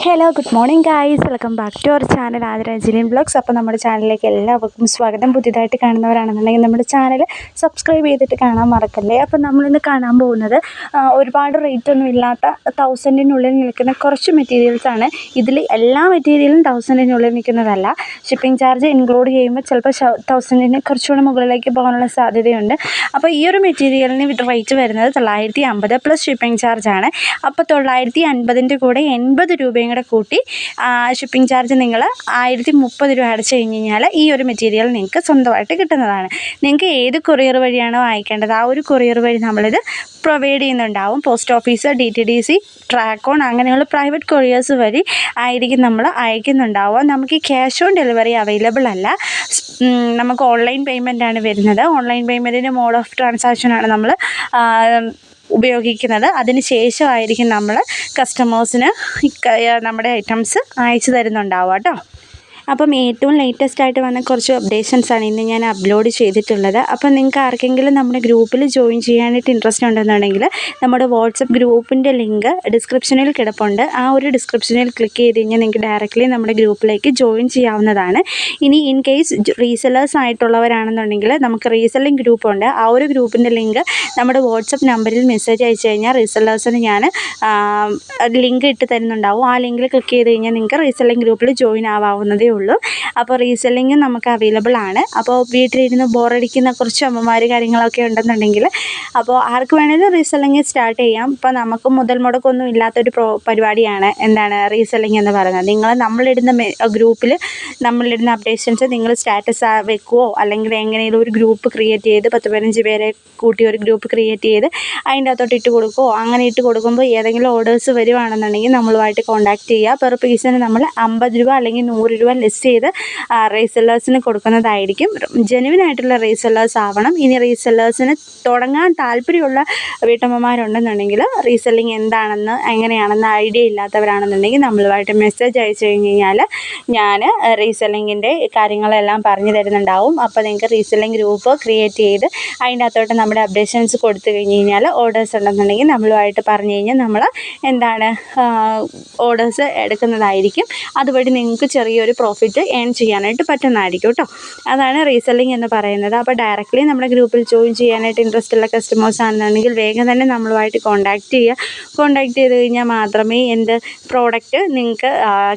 Hello good morning guys welcome back to our channel ആദരാഞ്ജലിൻ blogs അപ്പോൾ നമ്മുടെ ചാനലിലേക്ക് എല്ലാവർക്കും സ്വാഗതം. പുതിയതായിട്ട് കാണുന്നവരാണെന്നുണ്ടെങ്കിൽ നമ്മുടെ ചാനൽ സബ്സ്ക്രൈബ് ചെയ്തിട്ട് കാണാൻ മറക്കല്ലേ? അപ്പോൾ നമ്മളിന്ന് കാണാൻ പോകുന്നത് ഒരുപാട് റേറ്റ് ഒന്നും ഇല്ലാത്ത തൗസൻഡിനുള്ളിൽ നിൽക്കുന്ന കുറച്ച് മെറ്റീരിയൽസ് ആണ്. ഇതിൽ എല്ലാ മെറ്റീരിയലും തൗസൻഡിനുള്ളിൽ നിൽക്കുന്നതല്ല. ഷിപ്പിംഗ് ചാർജ് ഇൻക്ലൂഡ് ചെയ്യുമ്പോൾ ചിലപ്പോൾ തൗസൻഡിന് കുറച്ചുകൂടെ മുകളിലേക്ക് പോകാനുള്ള സാധ്യതയുണ്ട്. അപ്പോൾ ഈ ഒരു മെറ്റീരിയലിന് റേറ്റ് വരുന്നത് തൊള്ളായിരത്തി അമ്പത് പ്ലസ് ഷിപ്പിംഗ് ചാർജ് ആണ്. അപ്പോൾ തൊള്ളായിരത്തി അൻപതിന്റെ കൂടെ എൺപത് രൂപയും കൂടെ കൂട്ടി ഷിപ്പിംഗ് ചാർജ് നിങ്ങൾ ആയിരത്തി മുപ്പത് രൂപ അടച്ചു കഴിഞ്ഞ് കഴിഞ്ഞാൽ ഈ ഒരു മെറ്റീരിയൽ നിങ്ങൾക്ക് സ്വന്തമായിട്ട് കിട്ടുന്നതാണ്. നിങ്ങൾക്ക് ഏത് കൊറിയർ വഴിയാണോ അയക്കേണ്ടത് ആ ഒരു കൊറിയർ വഴി നമ്മളിത് പ്രൊവൈഡ് ചെയ്യുന്നുണ്ടാവും. Post office D T D C Trackon അങ്ങനെയുള്ള പ്രൈവറ്റ് കൊറിയേഴ്സ് വഴി ആയിരിക്കും നമ്മൾ അയക്കുന്നുണ്ടാവുക. നമുക്ക് ക്യാഷ് ഓൺ ഡെലിവറി അവൈലബിൾ അല്ല. നമുക്ക് ഓൺലൈൻ പേയ്മെന്റ് ആണ് വരുന്നത്. ഓൺലൈൻ പേയ്മെന്റിന്റെ മോഡ് ഓഫ് ട്രാൻസാക്ഷനാണ് നമ്മൾ ഉപയോഗിക്കുന്നത്. അതിന് ശേഷമായിരിക്കും നമ്മൾ കസ്റ്റമേഴ്സിന് നമ്മുടെ ഐറ്റംസ് അയച്ചു തരുന്നുണ്ടാവുക കേട്ടോ. അപ്പം ഏറ്റവും ലേറ്റസ്റ്റ് ആയിട്ട് വന്ന കുറച്ച് അപ്ഡേഷൻസ് ആണ് ഇന്ന് ഞാൻ അപ്ലോഡ് ചെയ്തിട്ടുള്ളത്. അപ്പം നിങ്ങൾക്ക് ആർക്കെങ്കിലും നമ്മുടെ ഗ്രൂപ്പിൽ ജോയിൻ ചെയ്യാനായിട്ട് ഇൻട്രസ്റ്റ് ഉണ്ടെന്നുണ്ടെങ്കിൽ നമ്മുടെ വാട്സപ്പ് ഗ്രൂപ്പിന്റെ ലിങ്ക് ഡിസ്ക്രിപ്ഷനിൽ കിടപ്പുണ്ട്. ആ ഒരു ഡിസ്ക്രിപ്ഷനിൽ ക്ലിക്ക് ചെയ്ത് കഴിഞ്ഞാൽ നിങ്ങൾക്ക് ഡയറക്റ്റ്ലി നമ്മുടെ ഗ്രൂപ്പിലേക്ക് ജോയിൻ ചെയ്യാവുന്നതാണ്. ഇനി ഇൻ കേസ് റീസെല്ലേഴ്സ് ആയിട്ടുള്ളവരാണെന്നുണ്ടെങ്കിൽ നമുക്ക് റീസെല്ലിംഗ് ഗ്രൂപ്പുണ്ട് ആ ഒരു ഗ്രൂപ്പിന്റെ ലിങ്ക് നമ്മുടെ വാട്സപ്പ് നമ്പറിൽ മെസ്സേജ് അയച്ചു കഴിഞ്ഞാൽ റീസെല്ലേഴ്സിന് ഞാൻ ലിങ്ക് ഇട്ട് തരുന്നുണ്ടാവും. ആ ലിങ്കിൽ ക്ലിക്ക് ചെയ്ത് കഴിഞ്ഞാൽ നിങ്ങൾക്ക് റീസെല്ലിംഗ് ഗ്രൂപ്പിൽ ജോയിൻ ആവാവുന്നതേ ഉള്ളൂ. അപ്പോൾ റീസെല്ലിംഗ് നമുക്ക് അവൈലബിൾ ആണ്. അപ്പോൾ വീട്ടിലിരുന്ന് ബോറടിക്കുന്ന കുറച്ച് അമ്മമാർ കാര്യങ്ങളൊക്കെ ഉണ്ടെന്നുണ്ടെങ്കിൽ അപ്പോൾ ആർക്ക് വേണമെങ്കിലും റീസെല്ലിങ് സ്റ്റാർട്ട് ചെയ്യാം. ഇപ്പോൾ നമുക്ക് മുതൽ മുടക്കൊന്നും ഇല്ലാത്തൊരു പ്രോ പരിപാടിയാണ് എന്താണ് റീസെല്ലിങ് എന്ന് പറയുന്നത്. നിങ്ങൾ നമ്മളിടുന്ന ഗ്രൂപ്പിൽ നമ്മളിടുന്ന അപ്ഡേഷൻസ് നിങ്ങൾ സ്റ്റാറ്റസ് വെക്കുവോ? അല്ലെങ്കിൽ എങ്ങനെയെങ്കിലും ഒരു ഗ്രൂപ്പ് ക്രിയേറ്റ് ചെയ്ത് പത്ത് പതിനഞ്ച് പേരെ കൂട്ടി ഒരു ഗ്രൂപ്പ് ക്രിയേറ്റ് ചെയ്ത് അതിന്റെ അകത്തോട്ട് ഇട്ട് കൊടുക്കുമോ അങ്ങനെ ഇട്ട് കൊടുക്കുമ്പോൾ ഏതെങ്കിലും ഓർഡേഴ്സ് വരുവാണെന്നുണ്ടെങ്കിൽ നമ്മളുമായിട്ട് കോൺടാക്ട് ചെയ്യുക. പെർ പീസിന് നമ്മൾ അമ്പത് രൂപ അല്ലെങ്കിൽ നൂറ് രൂപ ലിസ്റ്റ് ചെയ്ത് റീസെല്ലേഴ്സിന് കൊടുക്കുന്നതായിരിക്കും. ജെനുവിൻ ആയിട്ടുള്ള റീസെല്ലേഴ്സ് ആവണം. ഇനി റീസെല്ലേഴ്സിന് തുടങ്ങാൻ താല്പര്യമുള്ള വീട്ടമ്മമാരുണ്ടെന്നുണ്ടെങ്കിൽ റീസെല്ലിംഗ് എന്താണെന്ന് എങ്ങനെയാണെന്ന് ഐഡിയ ഇല്ലാത്തവരാണെന്നുണ്ടെങ്കിൽ നമ്മളുമായിട്ട് മെസ്സേജ് അയച്ചു കഴിഞ്ഞ് കഴിഞ്ഞാൽ ഞാൻ റീസെല്ലിങ്ങിന്റെ കാര്യങ്ങളെല്ലാം പറഞ്ഞു തരുന്നുണ്ടാവും. അപ്പോൾ നിങ്ങൾക്ക് റീസെല്ലിംഗ് ഗ്രൂപ്പ് ക്രിയേറ്റ് ചെയ്ത് അതിന്റെ അകത്തോട്ട് നമ്മുടെ അപ്ഡേഷൻസ് കൊടുത്തു കഴിഞ്ഞ് കഴിഞ്ഞാൽ ഓർഡേഴ്സ് ഉണ്ടെന്നുണ്ടെങ്കിൽ നമ്മളുമായിട്ട് പറഞ്ഞു കഴിഞ്ഞാൽ നമ്മൾ എന്താണ് ഓർഡേഴ്സ് എടുക്കുന്നതായിരിക്കും. അതുവഴി നിങ്ങൾക്ക് ചെറിയൊരു പ്രോഫിറ്റ് ഏൺ ചെയ്യാനായിട്ട് പറ്റുന്നതായിരിക്കും കേട്ടോ. അതാണ് റീസെല്ലിംഗ് എന്ന് പറയുന്നത്. അപ്പോൾ ഡയറക്റ്റ്ലി നമ്മുടെ ഗ്രൂപ്പിൽ ജോയിൻ ചെയ്യാനായിട്ട് ഇൻട്രസ്റ്റ് ഉള്ള കസ്റ്റമേഴ്സ് ആണെന്നുണ്ടെങ്കിൽ വേഗം തന്നെ നമ്മളുമായിട്ട് കോൺടാക്ട് ചെയ്യുക. കോൺടാക്ട് ചെയ്ത് കഴിഞ്ഞാൽ മാത്രമേ എന്റെ പ്രോഡക്റ്റ് നിങ്ങൾക്ക്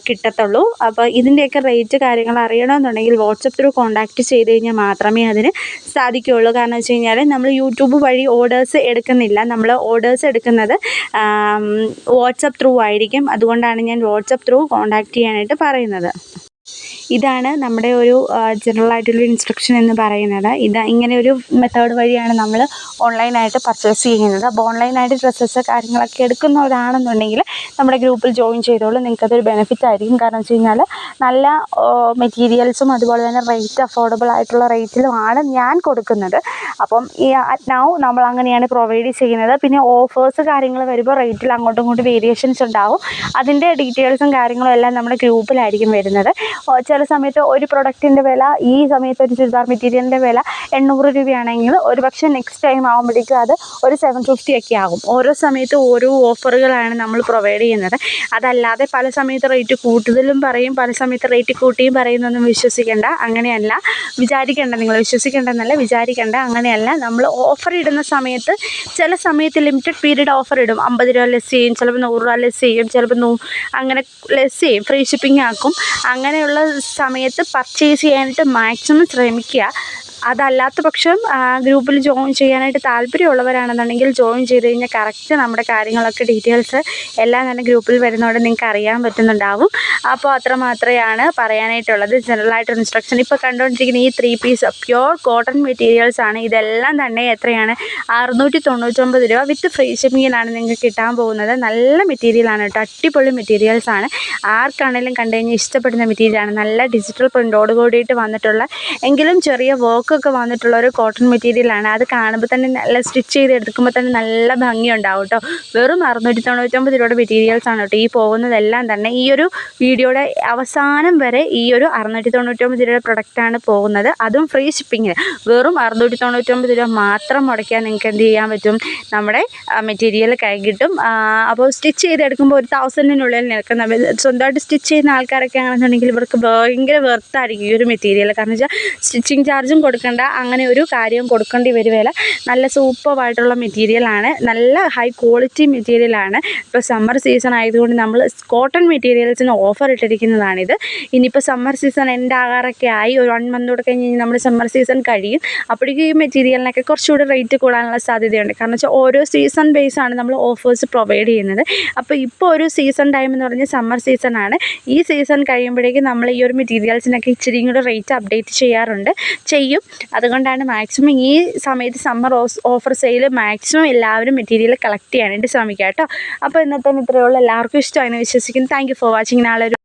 കിട്ടത്തുള്ളൂ. അപ്പോൾ ഇതിന്റെയൊക്കെ റേറ്റ് കാര്യങ്ങൾ അറിയണമെന്നുണ്ടെങ്കിൽ വാട്സപ്പ് ത്രൂ കോൺടാക്ട് ചെയ്ത് കഴിഞ്ഞാൽ മാത്രമേ അതിന് സാധിക്കുകയുള്ളൂ. കാരണം വെച്ച് കഴിഞ്ഞാൽ നമ്മൾ യൂട്യൂബ് വഴി ഓർഡേഴ്സ് എടുക്കുന്നില്ല. നമ്മൾ ഓർഡേഴ്സ് എടുക്കുന്നത് വാട്സപ്പ് ത്രൂ ആയിരിക്കും. അതുകൊണ്ടാണ് ഞാൻ വാട്സപ്പ് ത്രൂ കോൺടാക്ട് ചെയ്യാനായിട്ട് പറയുന്നത്. Jeez. ഇതാണ് നമ്മുടെ ഒരു ജനറൽ ആയിട്ടുള്ള ഇൻസ്ട്രക്ഷൻ എന്ന് പറയുന്നത്. ഇത് ഇങ്ങനെ ഒരു മെത്തേഡ് വഴിയാണ് നമ്മൾ ഓൺലൈനായിട്ട് പർച്ചേസ് ചെയ്യുന്നത്. അപ്പോൾ ഓൺലൈനായിട്ട് ഡ്രസ്സസ് കാര്യങ്ങളൊക്കെ എടുക്കുന്നവരാണെന്നുണ്ടെങ്കിൽ നമ്മുടെ ഗ്രൂപ്പിൽ ജോയിൻ ചെയ്തോളൂ. നിങ്ങൾക്കതൊരു ബെനിഫിറ്റ് ആയിരിക്കും. കാരണം വെച്ച് കഴിഞ്ഞാൽ നല്ല മെറ്റീരിയൽസും അതുപോലെ തന്നെ റേറ്റ് അഫോർഡബിൾ ആയിട്ടുള്ള റേറ്റിലുമാണ് ഞാൻ കൊടുക്കുന്നത്. അപ്പം ഈ അറ്റ് നൗ നമ്മൾ അങ്ങനെയാണ് പ്രൊവൈഡ് ചെയ്യുന്നത്. പിന്നെ ഓഫേഴ്സ് കാര്യങ്ങൾ വരുമ്പോൾ റേറ്റിൽ അങ്ങോട്ടും ഇങ്ങോട്ടും വേരിയേഷൻസ് ഉണ്ടാവും. അതിന്റെ ഡീറ്റെയിൽസും കാര്യങ്ങളും എല്ലാം നമ്മുടെ ഗ്രൂപ്പിലായിരിക്കും വരുന്നത്. ചില സമയത്ത് ഒരു പ്രൊഡക്റ്റിന്റെ വില ഈ സമയത്ത് ഒരു ചുരിദാർ മെറ്റീരിയലിന്റെ വില എണ്ണൂറ് രൂപയാണെങ്കിൽ ഒരു പക്ഷേ നെക്സ്റ്റ് ടൈം ആകുമ്പോഴേക്കും അത് ഒരു സെവൻ ഫിഫ്റ്റി ഒക്കെ ആകും. ഓരോ സമയത്ത് ഓരോ ഓഫറുകളാണ് നമ്മൾ പ്രൊവൈഡ് ചെയ്യുന്നത്. അതല്ലാതെ പല സമയത്ത് റേറ്റ് കൂടുതലും പറയും പല സമയത്ത് റേറ്റ് കൂട്ടിയും പറയുന്നൊന്നും വിശ്വസിക്കേണ്ട. അങ്ങനെയല്ല. വിചാരിക്കേണ്ട നിങ്ങൾ വിശ്വസിക്കേണ്ടെന്നല്ല വിചാരിക്കേണ്ട. അങ്ങനെയല്ല. നമ്മൾ ഓഫർ ഇടുന്ന സമയത്ത് ചില സമയത്ത് ലിമിറ്റഡ് പീരീഡ് ഓഫർ ഇടും. അമ്പത് രൂപ ലെസ് ചെയ്യും ചിലപ്പോൾ നൂറ് രൂപ ലെസ് ചെയ്യും ചിലപ്പോൾ അങ്ങനെ ലെസ് ചെയ്യും. ഫ്രീ ഷിപ്പിംഗ് ആക്കും. അങ്ങനെയുള്ള സമയത്ത് പർച്ചേസ് ചെയ്യാനായിട്ട് മാക്സിമം ശ്രമിക്കുക. അതല്ലാത്ത പക്ഷം ഗ്രൂപ്പിൽ ജോയിൻ ചെയ്യാനായിട്ട് താല്പര്യമുള്ളവരാണെന്നുണ്ടെങ്കിൽ ജോയിൻ ചെയ്ത് കഴിഞ്ഞാൽ കറക്റ്റ് നമ്മുടെ കാര്യങ്ങളൊക്കെ ഡീറ്റെയിൽസ് എല്ലാം തന്നെ ഗ്രൂപ്പിൽ വരുന്നതോടെ നിങ്ങൾക്ക് അറിയാൻ പറ്റുന്നുണ്ടാവും. അപ്പോൾ അത്ര മാത്രമാണ് പറയാനായിട്ടുള്ളത്. ജനറലായിട്ട് ഇൻസ്ട്രക്ഷൻ ഇപ്പോൾ കണ്ടുകൊണ്ടിരിക്കുന്ന ഈ three piece pure cotton materials ആണ്. ഇതെല്ലാം തന്നെ എത്രയാണ്? അറുന്നൂറ്റി തൊണ്ണൂറ്റൊമ്പത് രൂപ വിത്ത് ഫ്രീ ഷിപ്പിങ്ങിലാണ് നിങ്ങൾക്ക് കിട്ടാൻ പോകുന്നത്. നല്ല മെറ്റീരിയലാണ് കേട്ടോ. അടിപൊളി മെറ്റീരിയൽസ് ആണ്. ആർക്കാണെങ്കിലും കണ്ടു കഴിഞ്ഞാൽ ഇഷ്ടപ്പെടുന്ന മെറ്റീരിയലാണ് നല്ല ഡിജിറ്റൽ പ്രിന്റോട് കൂടിയിട്ട് വന്നിട്ടുള്ള എങ്കിലും ചെറിയ വർക്ക് ലുക്കൊക്കെ വന്നിട്ടുള്ള ഒരു കോട്ടൺ മെറ്റീരിയലാണ് അത് കാണുമ്പോൾ തന്നെ നല്ല സ്റ്റിച്ച് ചെയ്ത് എടുക്കുമ്പോൾ തന്നെ നല്ല ഭംഗിയുണ്ടാവും കേട്ടോ വെറും അറുന്നൂറ്റി തൊണ്ണൂറ്റൊമ്പത് രൂപയുടെ മെറ്റീരിയൽസാണ് കേട്ടോ ഈ പോകുന്നതെല്ലാം തന്നെ. ഈ ഒരു വീഡിയോയുടെ അവസാനം വരെ ഈ ഒരു അറുന്നൂറ്റി തൊണ്ണൂറ്റൊമ്പത് രൂപയുടെ പ്രൊഡക്റ്റാണ് പോകുന്നത്. അതും ഫ്രീ ഷിപ്പിങ്ങിന് വെറും അറുന്നൂറ്റി തൊണ്ണൂറ്റൊമ്പത് രൂപ മാത്രം മുടക്കിയാൽ നിങ്ങൾക്ക് എന്ത് ചെയ്യാൻ പറ്റും? നമ്മുടെ മെറ്റീരിയൽ കൈ കിട്ടും. അപ്പോൾ സ്റ്റിച്ച് ചെയ്തെടുക്കുമ്പോൾ ഒരു തൗസൻഡിനുള്ളിൽ നിൽക്കുന്ന സ്വന്തമായിട്ട് സ്റ്റിച്ച് ചെയ്യുന്ന ആൾക്കാരൊക്കെ ആണെന്നുണ്ടെങ്കിൽ ഇവർക്ക് ഭയങ്കര വെർത്തായിരിക്കും ഈ ഒരു മെറ്റീരിയൽ. കാരണം വെച്ചാൽ സ്റ്റിച്ചിങ് ചാർജും കൊടുക്കണ്ട. അങ്ങനെ ഒരു കാര്യവും കൊടുക്കേണ്ടി വരുവേല. നല്ല സൂപ്പറായിട്ടുള്ള മെറ്റീരിയലാണ് നല്ല ഹൈ ക്വാളിറ്റി മെറ്റീരിയലാണ് ഇപ്പോൾ സമ്മർ സീസൺ ആയതുകൊണ്ട് നമ്മൾ കോട്ടൺ മെറ്റീരിയൽസിന് ഓഫർ ഇട്ടിരിക്കുന്നതാണിത്. ഇനിയിപ്പോൾ സമ്മർ സീസൺ എൻഡ് ആകാറൊക്കെ ആയി. ഒരു വൺ മന്ത് കൂടെ കഴിഞ്ഞ് കഴിഞ്ഞാൽ സമ്മർ സീസൺ കഴിയും. അപ്പോഴേക്കും ഈ മെറ്റീരിയലിനൊക്കെ കുറച്ചുകൂടി റേറ്റ് കൂടാനുള്ള സാധ്യതയുണ്ട്. കാരണം വെച്ചാൽ ഓരോ സീസൺ ബേസ് ആണ് നമ്മൾ ഓഫേഴ്സ് പ്രൊവൈഡ് ചെയ്യുന്നത്. അപ്പോൾ ഇപ്പോൾ ഒരു സീസൺ ടൈം എന്ന് പറഞ്ഞാൽ സമ്മർ സീസൺ ആണ്. ഈ സീസൺ കഴിയുമ്പോഴേക്കും നമ്മൾ ഈ ഒരു മെറ്റീരിയൽസിനൊക്കെ ഇച്ചിരി കൂടെ റേറ്റ് അപ്ഡേറ്റ് ചെയ്യാറുണ്ട്. ചെയ്യും. അതുകൊണ്ടാണ് മാക്സിമം ഈ സമയത്ത് സമ്മർ ഓഫർ സെയിൽ മാക്സിമം എല്ലാവരും മെറ്റീരിയൽ കളക്ട് ചെയ്യാനായിട്ട് ശ്രമിക്കുക കേട്ടോ. അപ്പോൾ ഇന്നത്തെ ഇത്രയുള്ള എല്ലാവർക്കും ഇഷ്ടമായെന്ന് വിശ്വസിക്കുന്നു. താങ്ക് ഫോർ വാച്ചിങ് നാളെ ഒരു